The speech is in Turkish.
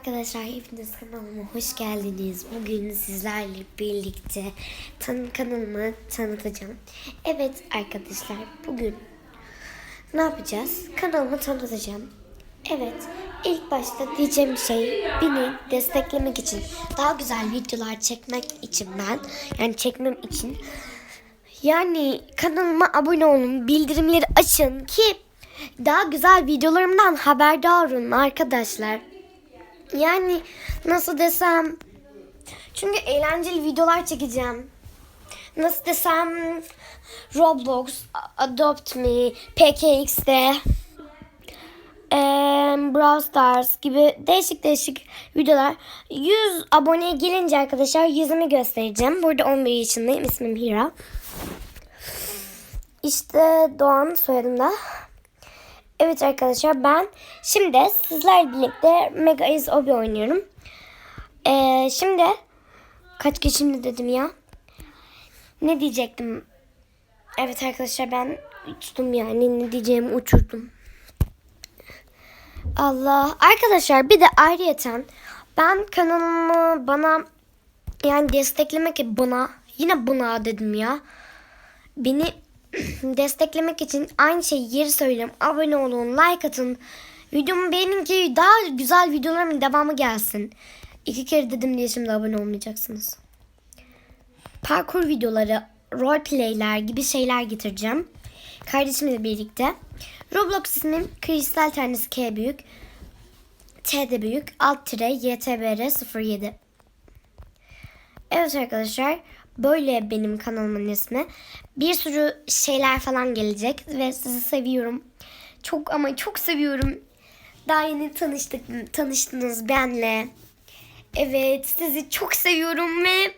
Arkadaşlar hepiniz kanalıma hoş geldiniz. Bugün sizlerle birlikte tan kanalımı tanıtacağım. Evet arkadaşlar bugün ne yapacağız? Kanalımı tanıtacağım. Evet ilk başta diyeceğim şey beni desteklemek için daha güzel videolar çekmek için ben yani çekmem için yani kanalıma abone olun bildirimleri açın ki daha güzel videolarımdan haberdar olun arkadaşlar. Yani nasıl desem çünkü eğlenceli videolar çekeceğim. Nasıl desem Roblox, Adopt Me, PKX'de eee Brawl Stars gibi değişik değişik videolar. 100 aboneye gelince arkadaşlar yüzümü göstereceğim. Burada 11 yaşındayım. İsmim Hira. İşte Doğan soyadım da. Evet arkadaşlar ben şimdi sizlerle birlikte Mega Is Obi oynuyorum. Ee, şimdi kaç geçimde dedim ya. Ne diyecektim? Evet arkadaşlar ben uçtum yani ne diyeceğimi uçurdum. Allah. Arkadaşlar bir de ayrıyeten ben kanalımı bana yani desteklemek bana yine buna dedim ya. Beni desteklemek için aynı şeyi geri söyleyeyim. Abone olun, like atın. Videomu beğenin ki daha güzel videolarımın devamı gelsin. İki kere dedim diye şimdi abone olmayacaksınız. Parkur videoları, roleplayler gibi şeyler getireceğim. Kardeşimle birlikte. Roblox ismim Kristal Tanesi K büyük. T de büyük. Alt tire YTBR 07. Evet arkadaşlar böyle benim kanalımın ismi. Bir sürü şeyler falan gelecek ve sizi seviyorum. Çok ama çok seviyorum. Daha yeni tanıştık, tanıştınız benle. Evet sizi çok seviyorum ve